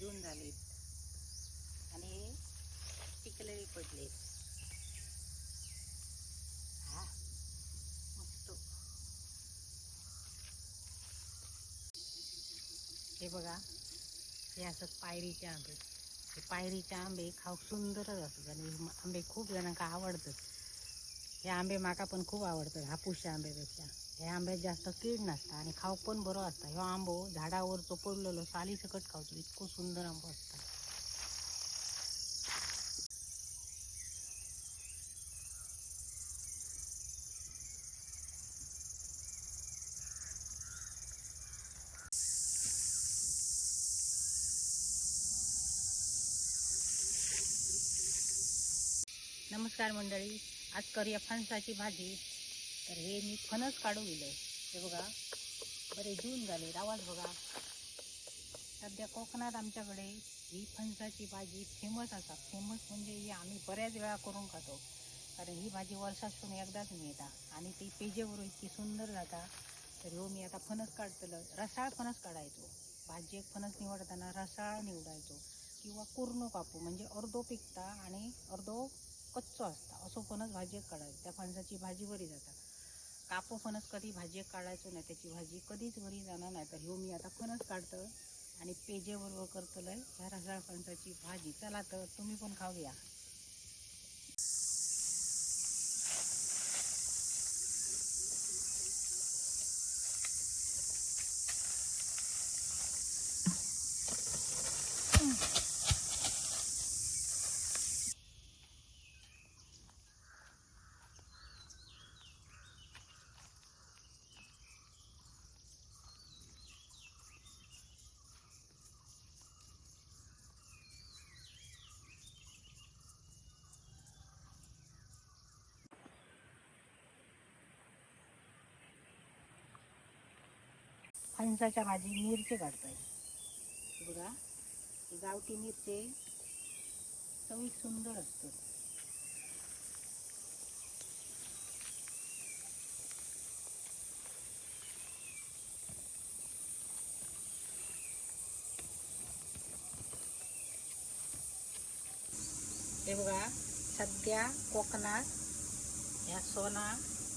जून झालेत. आणि हे पिकलेले पडलेत. हा मस्त. हे बघा हे असं पायरीचे आंबे. हे पायरीचे आंबे खाऊ सुंदरच असतात आणि आंबे खूप जणांका आवडतात. हे आंबे माका पण खूप आवडतात हापूसच्या आंब्यापेक्षा. हे आंब्यात जास्त कीड नसता आणि खाऊ पण बरं असता. ह्यो आंबो झाडावरचो पडलेलो साली सकट खावचो इतको सुंदर आंबो असता. नमस्कार मंडळी. आज करूया फणसाची भाजी. तर हे मी फणस काढून दिलं हे बघा बरे जून झाले आवाज बघा. सध्या कोकणात आमच्याकडे ही फणसाची भाजी फेमस असा फेमस म्हणजे ही आम्ही बऱ्याच वेळा करून खातो. कारण ही भाजी वर्षासून एकदाच मिळता. आणि ती पेजेवर इतकी सुंदर जाता. तर ह्यो मी आता फणस काढतलं. रसाळ फणस काढायचो. भाजी एक फणस निवडताना रसाळ निवडायचो. किंवा कुरणो कापू. म्हणजे अर्धो पिकता आणि अर्धो कच्चो असता. असो फणस भाजयेक काढायचो. त्या फणसाची भाजी बरी जाता. कापो फणस कधी भाजी काढायचो नाही त्याची भाजी कधीच वरी जाणार नाही. तर ह्यो मी आता फणस काढतं आणि पेजे बरोबर ह्या रसाळ फणसाची भाजी. चला तर तुम्ही पण खाऊया. फणसाच्या भाजी मिरचे काढताय. बघा गावठी मिरचे चवी सुंदर असतो हे बघा सध्या कोकणात ह्या सोना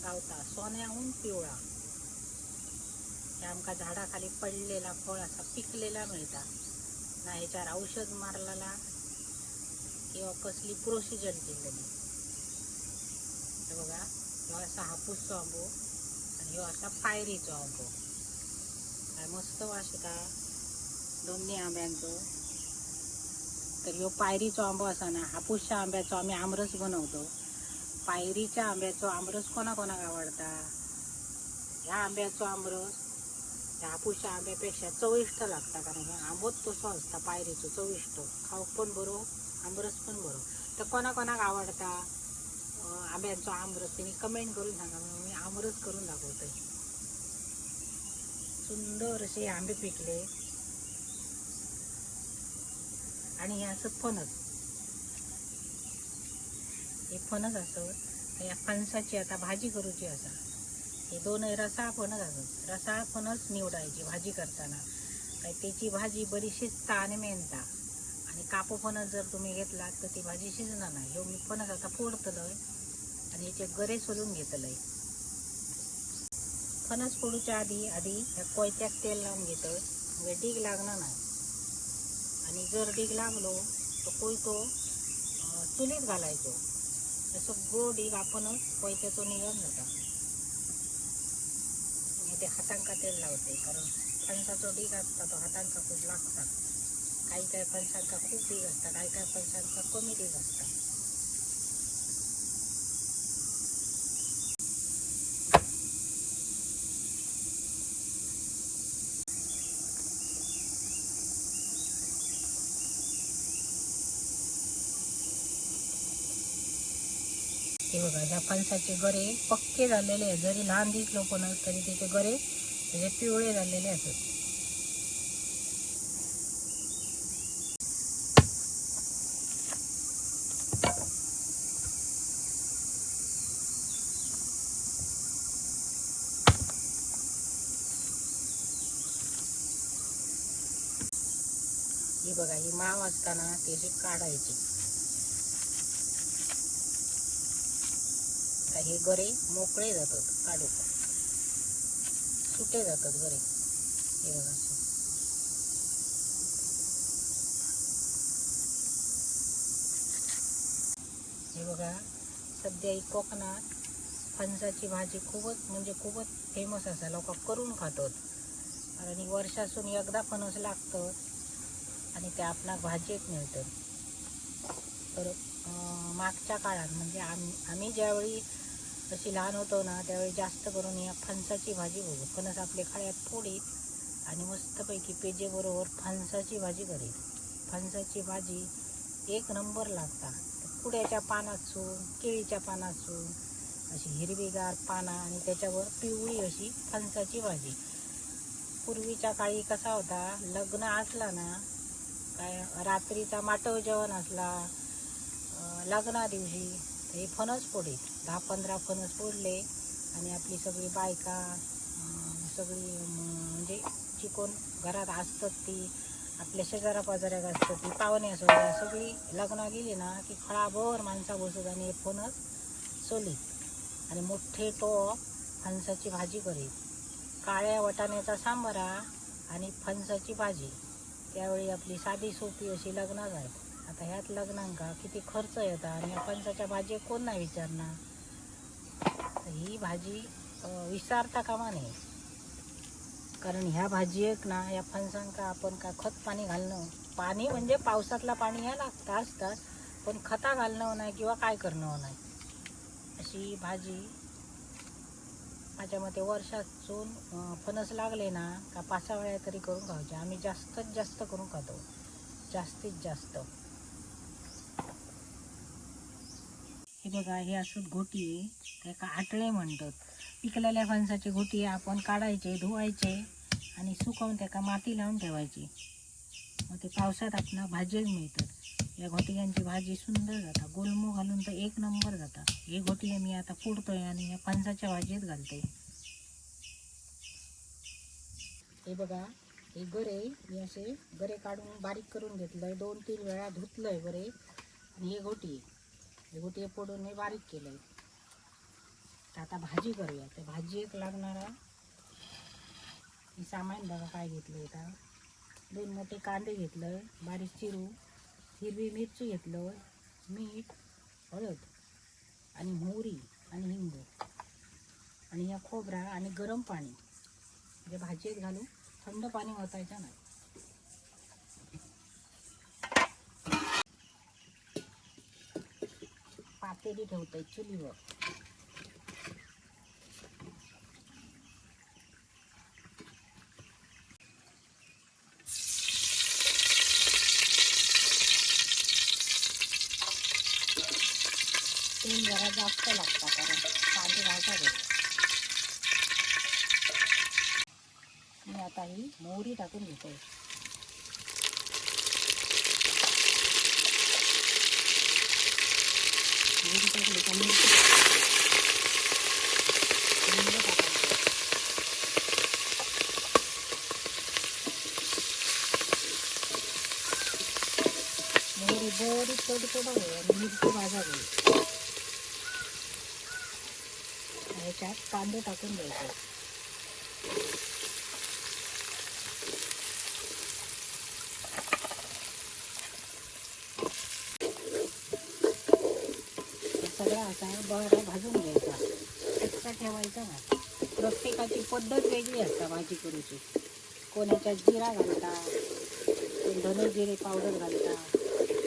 गावता सोन्याहून पिवळा. आमका झाडाखाली पडलेला फळ असा पिकलेला मिळता. ना ह्याच्यावर औषध मारलेला किंवा कसली प्रोसिजर केलेली. बघा ह्यो असा हापूसचो आंबो आणि ह्यो असा पायरीचो आंबो. काय मस्त वास येता. दोन्ही आंब्यांचो. तर ह्यो पायरीचो आंबो असा ना हापूसच्या आंब्याचो आम्ही आमरस बनवतो. पायरीच्या आंब्याचो आमरस कोणा कोणाक आवडता? ह्या आंब्याचो आमरस म्हणजे हापूसच्या आंब्यापेक्षा चविष्ट लागता कारण हे आंबोच तसो असता पायरीचो चविष्ट. खाऊक पण बरो आमरस पण बरो. तर कोणाकोणाक आवडता? आंब्यांचो आमरस त्यांनी कमेंट करून सांगा. मी आमरस करून दाखवतोय सुंदर असे आंबे पिकले. आणि हे असं फणस. हे फणस असत या फणसाची आता भाजी करूची असा हे दोन रसाळ फणस असत रसाळ फणस निवडायची भाजी करताना. काय त्याची भाजी बरीचशी ताने मेनता आणि कापो फणस जर तुम्ही घेतलात तर ती भाजी शिजणार नाही. ह्यो मी फणस आता फोडतलंय. आणि याचे गरे सोलून घेतलंय. फणस फोडूच्या आधी आधी ह्या कोयत्याक तेल लावून घेतोय. म्हणजे डीग लागणार नाही. आणि जर डीग लागलो तर कोयतो चुलीत घालायचो. तसं गो डीग आपणच कोयत्याचो निघून जाता ते हातांका तेल लावते कारण फणसाचो डीग असता तो हातांका खूप लागतात. काही काही फणसांका खूप डीग असता काही काही फणसांका कमी डीग असता हे बघा ह्या फणसाचे गरे पक्के झालेले आहेत. जरी लहान दिसलो पण तरी त्याचे गरे त्याचे पिवळे झालेले असत ही बघा ही माव असताना त्याची काढायची. आता हे गरे मोकळे जातात काढू सुटे जातात गरे हे बघा. हे बघा. सध्या ही कोकणात फणसाची भाजी खूपच म्हणजे खूपच फेमस असा. लोक करून खातात. कारण वर्षासून एकदा फणस लागतं आणि ते आपणाक भाजीत मिळतं. तर अं, मागच्या काळात म्हणजे आम्ही आम्ही ज्यावेळी जशी लहान होतो ना त्यावेळी जास्त करून या फणसाची भाजी बघू फणस आपले खाळ्यात फोडीत आणि मस्तपैकी पेजेबरोबर फणसाची भाजी करेल. फणसाची भाजी एक नंबर लागता. पुड्याच्या पानातसून केळीच्या पानातसून अशी हिरवीगार पानं आणि त्याच्यावर पिवळी अशी फणसाची भाजी. पूर्वीच्या काळी कसा होता लग्न असला ना काय रात्रीचा माटव जेवण असला लग्ना दिवशी हे फणस फोडीत दहा पंधरा फणस फोडले आणि आपली सगळी बायका सगळी म्हणजे जी कोण घरात असतात ती आपल्या शेजारा पाजाऱ्यात असतात ती पाहुणे असो सगळी लग्न गेली ना की खळाभर माणसा बसत आणि हे फणस सोलीत आणि मोठे टोप फणसाची भाजी करीत काळ्या वटाण्याचा सांबारा आणि फणसाची भाजी. त्यावेळी आपली साधी सोपी अशी लग्न जाय आता ह्यात लग्नांका किती खर्च येता आणि फणसाच्या भाजी कोण नाही विचारणार. ही भाजी विसारता कामा नये कारण ह्या भाजी एक ना या फणसांका आपण का खत पाणी घालणं पाणी म्हणजे पावसातला पाणी या लागतं असतात पण खता घालणं नाही किंवा काय करणं नाही. अशी भाजी माझ्या मते वर्षातून फणस लागले ना का पाच सहा वेळा तरी करून खायचे आम्ही जास्तीत जास्त करून खातो. जास्तीत जास्त. बघा हे असं घोटी आहे. त्याका आटळे म्हणतात. पिकलेल्या फणसाचे घोटी आपण काढायचे धुवायचे आणि सुकवून त्याका माती लावून ठेवायची. मग ते पावसात आपण भाज्याच मिळतात. या घोटियांची भाजी सुंदर जाता गोलमो घालून तर एक नंबर जाता हे घोटिया मी आता फोडतोय आणि या फणसाच्या भाजीत घालते. हे बघा हे गरे मी असे गरे काढून बारीक करून घेतलंय. दोन तीन वेळा धुतलंय गरे आणि हे घोटी हे गोटे फोडून हे बारीक केलंय. तर आता भाजी करूया. त्या एक लागणारा हे सामान बघा काय घेतलं आता दोन मोठे कांदे घेतलं बारीक चिरू हिरवी मिरची घेतलं मीठ हळद आणि मोहरी आणि हिंग आणि ह्या खोबरा आणि गरम पाणी. म्हणजे भाजीत घालून थंड पाणी ओतायचं नाही. पातेली ठेवतोय चुलीवर तेल जरा जास्त लागतं कारण कांदे भाजावे मी आता ही मोहरी टाकून घेते मोहरी टाकली का मिरची हिंग टाकायचं. मोहरी बरी तडतडावी आणि मिरची भाजावी ह्याच्यात कांदे टाकून द्यायचे हे बरा असा बरं भाजून घ्यायचा. एकटा ठेवायचा ना प्रत्येकाची पद्धत वेगळी असता भाजी करूची. कोणाच्या जिरा घालता कोण धने जिरे पावडर घालता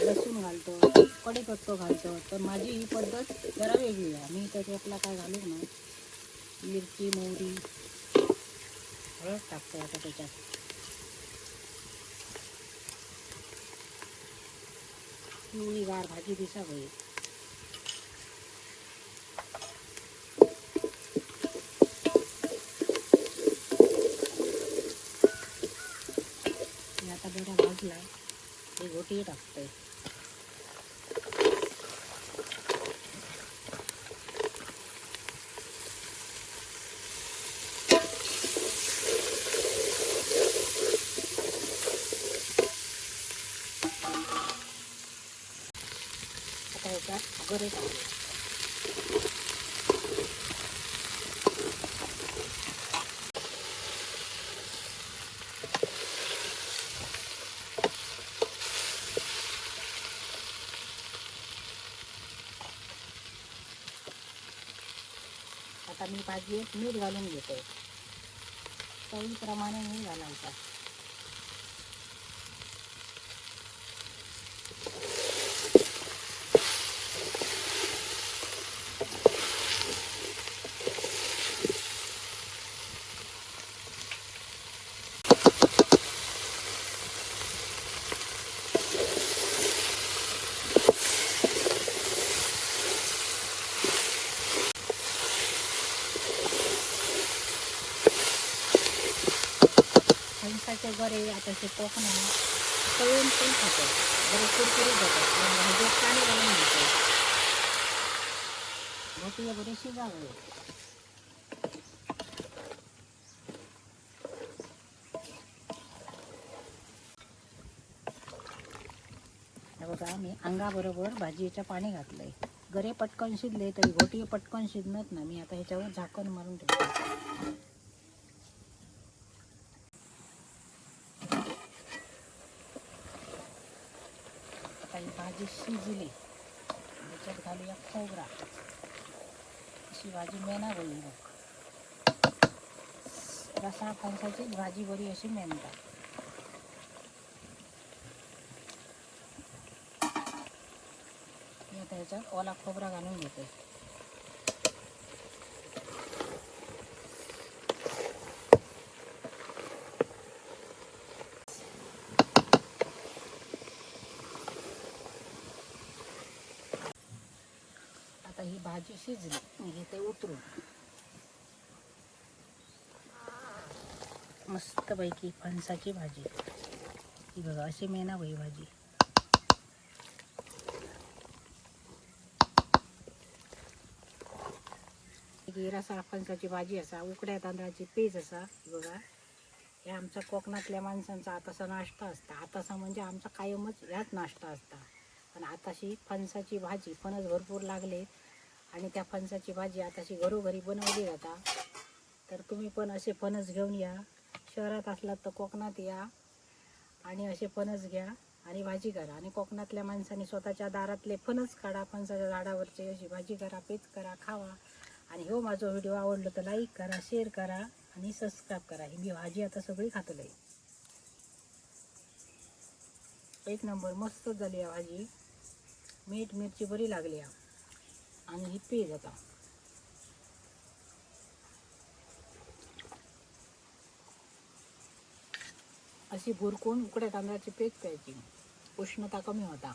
लसूण घालतो कढीपत्तो घालतो. तर माझी ही पद्धत जरा वेगळी आहे. मी त्याच्यातला काय घालू ना? मिरची मोहरी हळद टाकतो आता त्याच्यात. पिवळी गार भाजी दिसा होईल शेवटी टाकते. आता ह्याच्यात वगैरे आता मी भाजीत मीठ घालून घेते. चवीप्रमाणे मीठ घालायचा. ते बरे आता ते कोकणात तळून पण खातात बरे कुरकुरीत जातात आणि पाणी घालून घेतो भोपळे बरे शिजावे बघा आम्ही अंगाबरोबर भाजीचं पाणी घातलंय. गरे पटकन शिजले तरी घोटी पटकन शिजणत ना मी आता ह्याच्यावर झाकण मारून ठेवतो आता ही भाजी शिजली त्याच्यात घालूया खोबरा. अशी भाजी मेना होईल बघ रसा फणसाची भाजी बरी अशी मेणतात. मी आता ह्याच्यात ओला खोबरा घालून घेते. आता ही भाजी शिजली मी घेते उतरून. मस्तपैकी फणसाची भाजी. ही बघा अशी मेना बाई भाजी रसा फणसाची भाजी असा उकड्या तांदळाची पेज असा ही बघा. हे आमच्या कोकणातल्या माणसांचा आतासा नाश्ता असता. आतासा म्हणजे आमचा कायमच ह्याच नाश्ता असता. पण आताशी फणसाची भाजी फणस भरपूर लागले आणि त्या फणसाची भाजी आताशी घरोघरी बनवली जाता तर तुम्ही पण असे फणस घेऊन या. शहरात असलात तर कोकणात या आणि असे फणस घ्या आणि भाजी करा. आणि कोकणातल्या माणसांनी स्वतःच्या दारातले फणस काढा फणसाच्या झाडावरचे अशी भाजी करा पेच करा खावा. आणि हो माझा व्हिडिओ आवडलो तर लाईक करा शेअर करा आणि सबस्क्राईब करा. ही मी भाजी आता सगळी खातलंय एक नंबर मस्त झाली आहे भाजी. मीठ मिरची बरी लागली आहे. आणि ही पेज आता. अशी भुरकून उकड्या तांदळाची पेज प्यायची. उष्णता कमी होता.